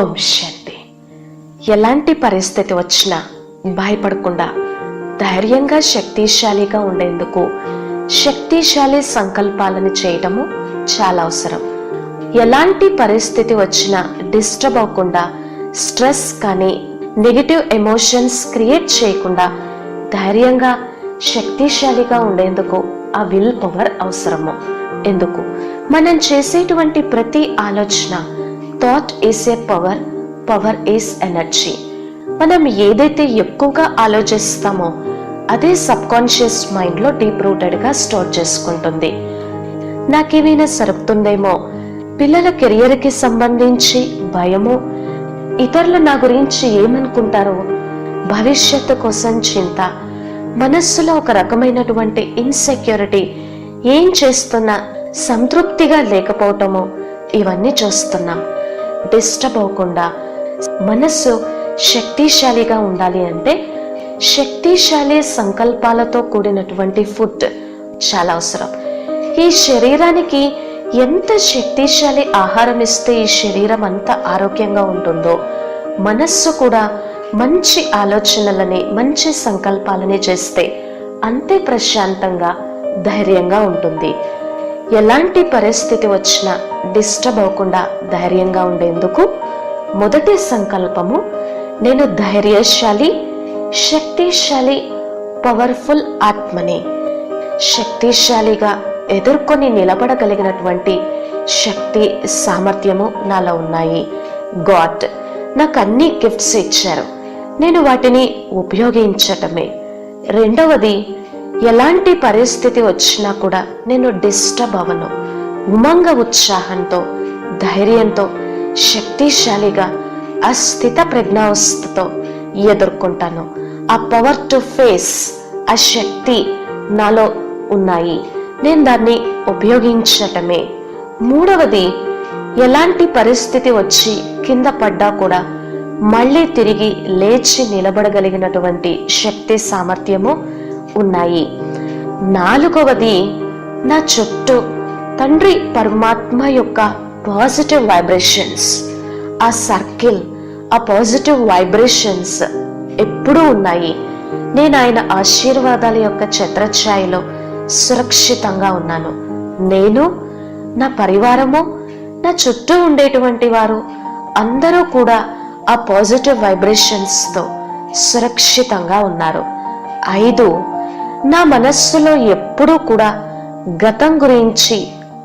ఓం శాంతి ఎలాంటి పరిస్థితి వచ్చినా భయపడకుండా ధైర్యంగా శక్తిశాలిగా ఉండేందుకు శక్తిశాలి సంకల్పాలను చేయటము చాలా అవసరం. ఎలాంటి పరిస్థితి వచ్చినా డిస్టర్బ్ అవ్వకుండా స్ట్రెస్ కానీ నెగిటివ్ ఎమోషన్స్ క్రియేట్ చేయకుండా ధైర్యంగా శక్తిశాలిగా ఉండేందుకు ఆ విల్ పవర్ అవసరము. ఎందుకు? మనం చేసేటువంటి ప్రతి ఆలోచన thought is a power power is energy మనం ఏదైతే ఎక్కువగా ఆలోచిస్తామో అదే సబ్ కాన్షియస్ మైండ్లో డీప్ రూటెడ్గా స్టోర్ చేసుకుంటుంది. నాకేమైనా సరుపుతుందేమో పిల్లల కెరియర్కి సంబంధించి భయము ఇతరులు నా గురించి ఏమనుకుంటారో భవిష్యత్తు కోసం చింత మనస్సులో ఒక రకమైనటువంటి ఇన్సెక్యూరిటీ ఏం చేస్తున్నా సంతృప్తిగా లేకపోవటము ఇవన్నీ చూస్తున్నాం. డిస్టర్బ్ అవ్వకుండా మనస్సు శక్తిశాలిగా ఉండాలి అంటే శక్తిశాలి సంకల్పాలతో కూడినటువంటి ఫుడ్ చాలా అవసరం. ఈ శరీరానికి ఎంత శక్తిశాలి ఆహారం ఇస్తే ఈ శరీరం అంత ఆరోగ్యంగా ఉంటుందో మనస్సు కూడా మంచి ఆలోచనలని మంచి సంకల్పాలని చేస్తే అంతే ప్రశాంతంగా ధైర్యంగా ఉంటుంది. ఎలాంటి పరిస్థితి వచ్చినా డిస్టర్బ్ అవ్వకుండా ధైర్యంగా ఉండేందుకు మొదటి సంకల్పము నేను ధైర్యశాలి శక్తిశాలి పవర్ఫుల్ ఆత్మని. శక్తిశాలిగా ఎదుర్కొని నిలబడగలిగినటువంటి శక్తి సామర్థ్యము నాలో ఉన్నాయి. గాడ్ నాకు అన్ని గిఫ్ట్స్ ఇచ్చారు. నేను వాటిని ఉపయోగించటమే. రెండవది ఎలాంటి పరిస్థితి వచ్చినా కూడా నేను డిస్టర్బ్ అవను ఉమంగ ఉత్సాహంతో ధైర్యంతో శక్తిశాలిగా ఆ స్థిత ప్రజ్ఞావస్థతో ఎదుర్కొంటాను. ఆ పవర్ టు ఫేస్ ఆ శక్తి నాలో ఉన్నాయి. నేను దాన్ని ఉపయోగించటమే. మూడవది ఎలాంటి పరిస్థితి వచ్చి కింద పడ్డా కూడా మళ్ళీ తిరిగి లేచి నిలబడగలిగినటువంటి శక్తి సామర్థ్యము ఉన్నాయి. నాలుగవది నా చుట్టూ తండ్రి పరమాత్మ యొక్క పాజిటివ్ వైబ్రేషన్స్ ఆ సర్కిల్ ఆ పాజిటివ్ వైబ్రేషన్స్ ఎప్పుడూ ఉన్నాయి. నేను ఆయన ఆశీర్వాదాల యొక్క ఛత్రఛాయలో సురక్షితంగా ఉన్నాను. నేను నా పరివారము నా చుట్టూ ఉండేటువంటి వారు అందరూ కూడా ఆ పాజిటివ్ వైబ్రేషన్స్తో సురక్షితంగా ఉన్నారు. ఐదు నా మనస్సులో ఎప్పుడూ కూడా గతం గురించి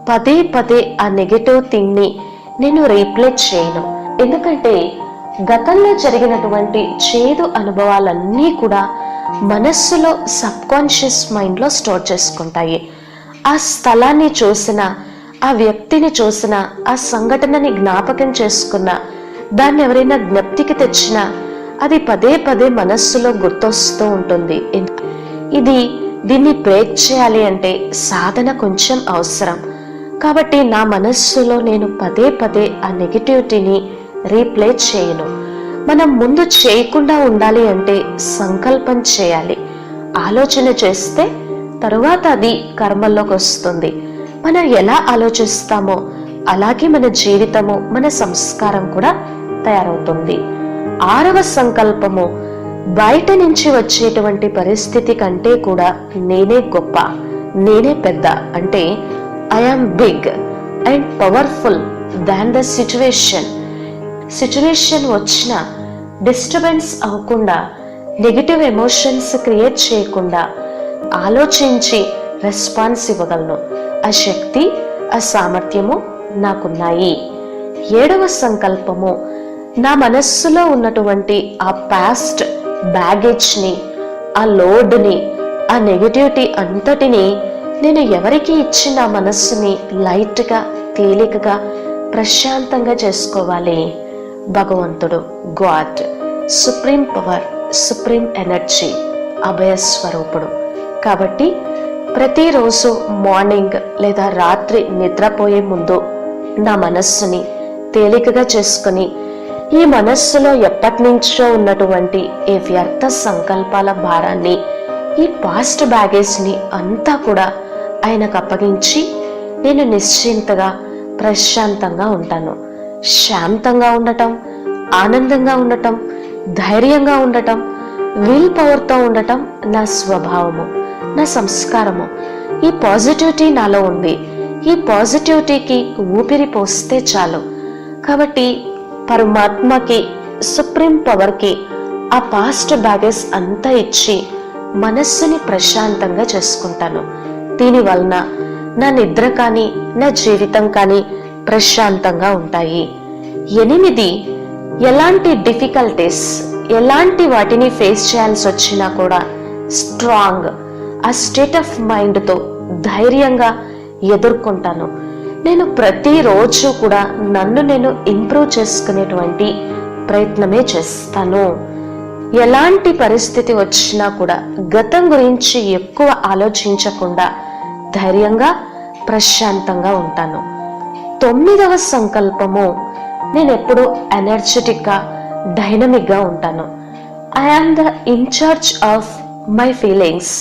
పదే పదే ఆ నెగటివ్ థింగ్ని నేను రీప్లే చేయను. ఎందుకంటే గతంలో జరిగినటువంటి చేదు అనుభవాలన్నీ కూడా మనస్సులో సబ్ కాన్షియస్ మైండ్లో స్టోర్ చేసుకుంటాయి. ఆ స్థలాన్ని చూసిన ఆ వ్యక్తిని చూసిన ఆ సంఘటనని జ్ఞాపకం చేసుకున్న దాన్ని ఎవరైనా జ్ఞప్తికి తెచ్చినా అది పదే పదే మనస్సులో గుర్తొస్తూ ఉంటుంది. ఇది దీన్ని బ్రేక్ చేయాలి అంటే సాధన కొంచెం అవసరం. కాబట్టి నా మనస్సులో నేను పదే పదే ఆ నెగిటివిటీని రీప్లే చేయను. మనం ముందు చేయకుండా ఉండాలి అంటే సంకల్పం చేయాలి. ఆలోచన చేస్తే తరువాత అది కర్మల్లోకి వస్తుంది. మనం ఎలా ఆలోచిస్తామో అలాగే మన జీవితము మన సంస్కారం కూడా తయారవుతుంది. ఆరవ సంకల్పము బయట నుంచి వచ్చేటువంటి పరిస్థితి కంటే కూడా నేనే గొప్ప నేనే పెద్ద అంటే I am big and powerful than the situation situation వచ్చిన డిస్టర్బెన్స్ అవ్వకుండా నెగిటివ్ ఎమోషన్స్ క్రియేట్ చేయకుండా ఆలోచించి రెస్పాన్స్ ఇవ్వగలను. ఆ శక్తి ఆ సామర్థ్యము నాకున్నాయి. ఏడవ సంకల్పము నా మనస్సులో ఉన్నటువంటి ఆ పాస్ట్ బ్యాగేజ్ని ఆ లోడ్ని ఆ నెగిటివిటీ అంతటిని నేను ఎవరికి ఇచ్చి నా మనస్సుని లైట్గా తేలికగా ప్రశాంతంగా చేసుకోవాలి. భగవంతుడు God supreme power supreme energy అభయ స్వరూపుడు. కాబట్టి ప్రతిరోజు మార్నింగ్ లేదా రాత్రి నిద్రపోయే ముందు నా మనస్సుని తేలికగా చేసుకుని ఈ మనస్సులో ఎప్పటి నుంచో ఉన్నటువంటి ఈ వ్యర్థ సంకల్పాల భారాన్ని ఈ పాస్ట్ బ్యాగేజ్ని అంతా కూడా ఆయనకు అప్పగించి నేను నిశ్చింతగా ప్రశాంతంగా ఉంటాను. శాంతంగా ఉండటం ఆనందంగా ఉండటం ధైర్యంగా ఉండటం విల్ పవర్తో ఉండటం నా స్వభావము నా సంస్కారము. ఈ పాజిటివిటీ నాలో ఉంది. ఈ పాజిటివిటీకి ఊపిరి పోస్తే చాలు. కాబట్టి పరమాత్మకి సుప్రీం పవర్కి ఆ పాస్ట్ బ్యాగేజ్ అంతా ఇచ్చి మనస్సుని ప్రశాంతంగా చేసుకుంటాను. దీని వలన నా నిద్ర కానీ నా జీవితం కానీ ప్రశాంతంగా ఉంటాయి. ఎనిమిది ఎలాంటి డిఫికల్టీస్ ఎలాంటి వాటిని ఫేస్ చేయాల్సి వచ్చినా కూడా స్ట్రాంగ్ ఆ స్టేట్ ఆఫ్ మైండ్తో ధైర్యంగా ఎదుర్కొంటాను. నేను ప్రతిరోజు కూడా నన్ను నేను ఇంప్రూవ్ చేసుకునేటువంటి ప్రయత్నమే చేస్తాను. ఎలాంటి పరిస్థితి వచ్చినా కూడా గతం గురించి ఎక్కువ ఆలోచించకుండా ధైర్యంగా ప్రశాంతంగా ఉంటాను. తొమ్మిదవ సంకల్పము నేను ఎప్పుడు ఎనర్జెటిక్గా డైనమిక్గా ఉంటాను. I am the incharge of my feelings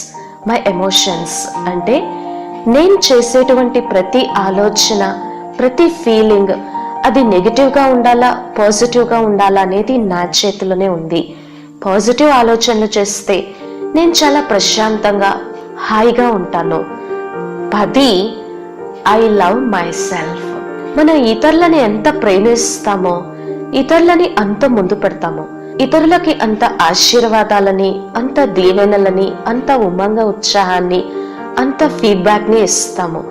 my emotions అంటే నేను చేసేటువంటి ప్రతి ఆలోచన ప్రతి ఫీలింగ్ అది నెగిటివ్గా ఉండాలా పాజిటివ్గా ఉండాలా అనేది నా చేతిలోనే ఉంది. పాజిటివ్ ఆలోచనలు చేస్తే నేను చాలా ప్రశాంతంగా హాయిగా ఉంటాను. పది ఐ లవ్ మై సెల్ఫ్ మనం ఇతరులని ఎంత ప్రేమిస్తామో ఇతరులని అంత ముందు పెడతాము. ఇతరులకి అంత ఆశీర్వాదాలని అంత దీవెనలని అంత ఉమంగ ఉత్సాహాన్ని అంత ఫీడ్బ్యాక్ని ఇస్తాము.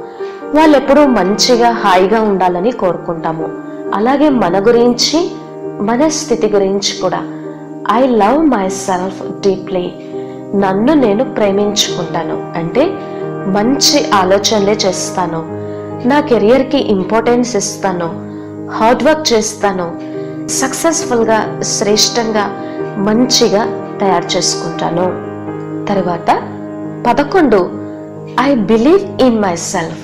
వాళ్ళు ఎప్పుడూ మంచిగా హాయిగా ఉండాలని కోరుకుంటాము. అలాగే మన గురించి మన స్థితి గురించి కూడా. I love my self deeply నన్ను నేను ప్రేమించుకుంటాను. అంటే మంచి ఆలోచనలే చేస్తాను. నా కెరియర్కి ఇంపార్టెన్స్ ఇస్తాను. హార్డ్ వర్క్ చేస్తాను. సక్సెస్ఫుల్గా శ్రేష్టంగా మంచిగా తయారు చేసుకుంటాను. తర్వాత పదకొండు I believe in my self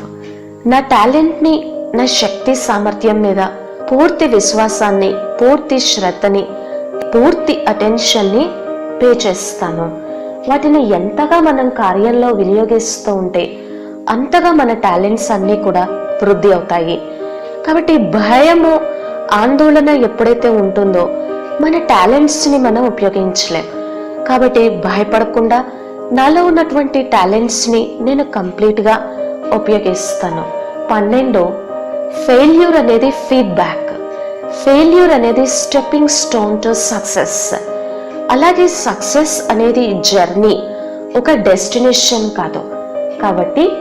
నా టాలెంట్ని నా శక్తి సామర్థ్యం మీద పూర్తి విశ్వాసాన్ని పూర్తి శ్రద్ధని పూర్తి అటెన్షన్ని పే చేస్తాను. వాటిని ఎంతగా మనం కార్యంలో వినియోగిస్తూ ఉంటే అంతగా మన టాలెంట్స్ అన్నీ కూడా వృద్ధి అవుతాయి. కాబట్టి భయము ఆందోళన ఎప్పుడైతే ఉంటుందో మన టాలెంట్స్ని మనం ఉపయోగించలేం. కాబట్టి భయపడకుండా నాలో ఉన్నటువంటి టాలెంట్స్ని నేను కంప్లీట్గా ఉపయోగిస్తాను. పన్నెండు ఫెయిల్యూర్ అనేది ఫీడ్బ్యాక్. ఫెయిల్యూర్ అనేది స్టెప్పింగ్ స్టోన్ టు సక్సెస్. అలాగే సక్సెస్ అనేది జర్నీ ఒక డెస్టినేషన్ కాదు. కాబట్టి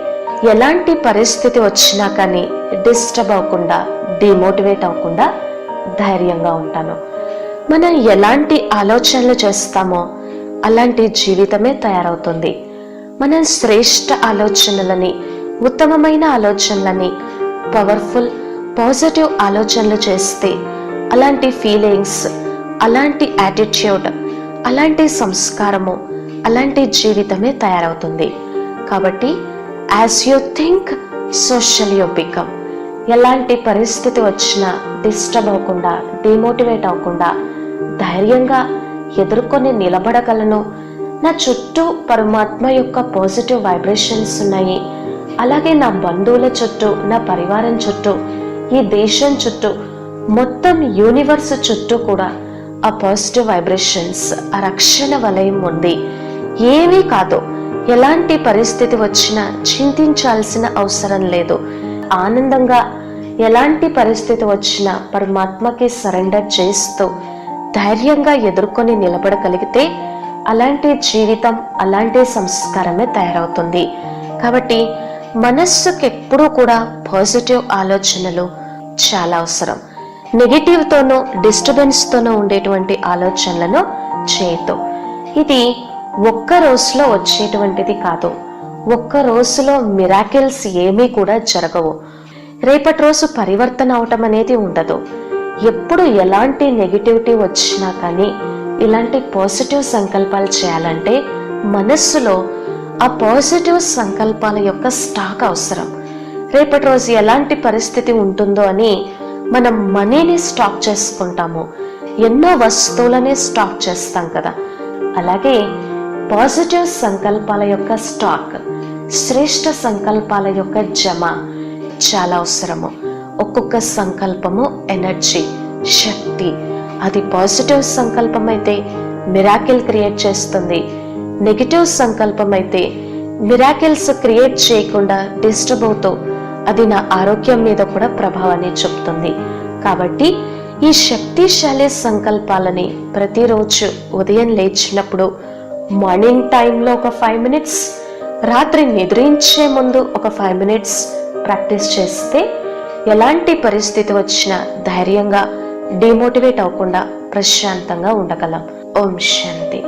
ఎలాంటి పరిస్థితి వచ్చినా కానీ డిస్టర్బ్ అవ్వకుండా డిమోటివేట్ అవ్వకుండా ధైర్యంగా ఉంటాను. మనం ఎలాంటి ఆలోచనలు చేస్తామో అలాంటి జీవితమే తయారవుతుంది. మనం శ్రేష్ట ఆలోచనలని ఉత్తమమైన ఆలోచనలని పవర్ఫుల్ పాజిటివ్ ఆలోచనలు చేస్తే అలాంటి ఫీలింగ్స్ అలాంటి యాటిట్యూడ్ అలాంటి సంస్కారము అలాంటి జీవితమే తయారవుతుంది. కాబట్టి as you think social you become ఎలాంటి పరిస్థితి వచ్చినా డిస్టర్బ్ అవ్వకుండా డిమోటివేట్ అవ్వకుండా ధైర్యంగా ఎదుర్కొని నిలబడగలను. నా చుట్టూ పరమాత్మ యొక్క పాజిటివ్ వైబ్రేషన్స్ ఉన్నాయి. అలాగే నా బంధువుల చుట్టూ నా పరివారం చుట్టూ ఈ దేశం చుట్టూ మొత్తం యూనివర్స్ చుట్టూ కూడా ఆ పాజిటివ్ వైబ్రేషన్స్ ఆ రక్షణ వలయం ఉంది. ఏమీ కాదు. ఎలాంటి పరిస్థితి వచ్చినా చింతించాల్సిన అవసరం లేదు. ఆనందంగా ఎలాంటి పరిస్థితి వచ్చినా పరమాత్మకి సరెండర్ చేస్తూ ధైర్యంగా ఎదుర్కొని నిలబడగలిగితే అలాంటి జీవితం అలాంటి సంస్కారమే తయారవుతుంది. కాబట్టి మనస్సుకి ఎప్పుడూ కూడా పాజిటివ్ ఆలోచనలు చాలా అవసరం. నెగిటివ్తోనూ డిస్టర్బెన్స్తోనూ ఉండేటువంటి ఆలోచనలను చేయొద్దు. ఇది ఒక్క రోజులో వచ్చేటువంటిది కాదు. ఒక్క రోజులో మిరాకిల్స్ ఏమీ కూడా జరగవు. రేపటి రోజు పరివర్తన అవటం అనేది ఉండదు. ఎప్పుడు ఎలాంటి నెగిటివిటీ వచ్చినా కానీ ఇలాంటి పాజిటివ్ సంకల్పాలు చేయాలంటే మనస్సులో ఆ పాజిటివ్ సంకల్పాల యొక్క స్టాక్ అవసరం. రేపటి రోజు ఎలాంటి పరిస్థితి ఉంటుందో అని మనం మనీని స్టాక్ చేసుకుంటాము. ఎన్నో వస్తువులనే స్టాక్ చేస్తాం కదా. అలాగే పాజిటివ్ సంకల్పాల యొక్క స్టాక్ శ్రేష్ట సంకల్పాల యొక్క జమ చాలా అవసరము. ఒక్కొక్క సంకల్పము ఎనర్జీ శక్తి. అది పాజిటివ్ సంకల్పం అయితే మిరాకిల్ క్రియేట్ చేస్తుంది. నెగిటివ్ సంకల్పం అయితే మిరాకిల్స్ క్రియేట్ చేయకుండా డిస్టర్బ్ అవుతూ అది నా ఆరోగ్యం మీద కూడా ప్రభావాన్ని చూపుతుంది. కాబట్టి ఈ శక్తిశాలి సంకల్పాలని ప్రతిరోజు ఉదయం లేచినప్పుడు మార్నింగ్ టైంలో ఒక ఫైవ్ మినిట్స్ రాత్రి నిద్రించే ముందు ఒక ఫైవ్ మినిట్స్ ప్రాక్టీస్ చేస్తే ఎలాంటి పరిస్థితి వచ్చినా ధైర్యంగా డిమోటివేట్ అవ్వకుండా ప్రశాంతంగా ఉండగలం. ఓం శాంతి.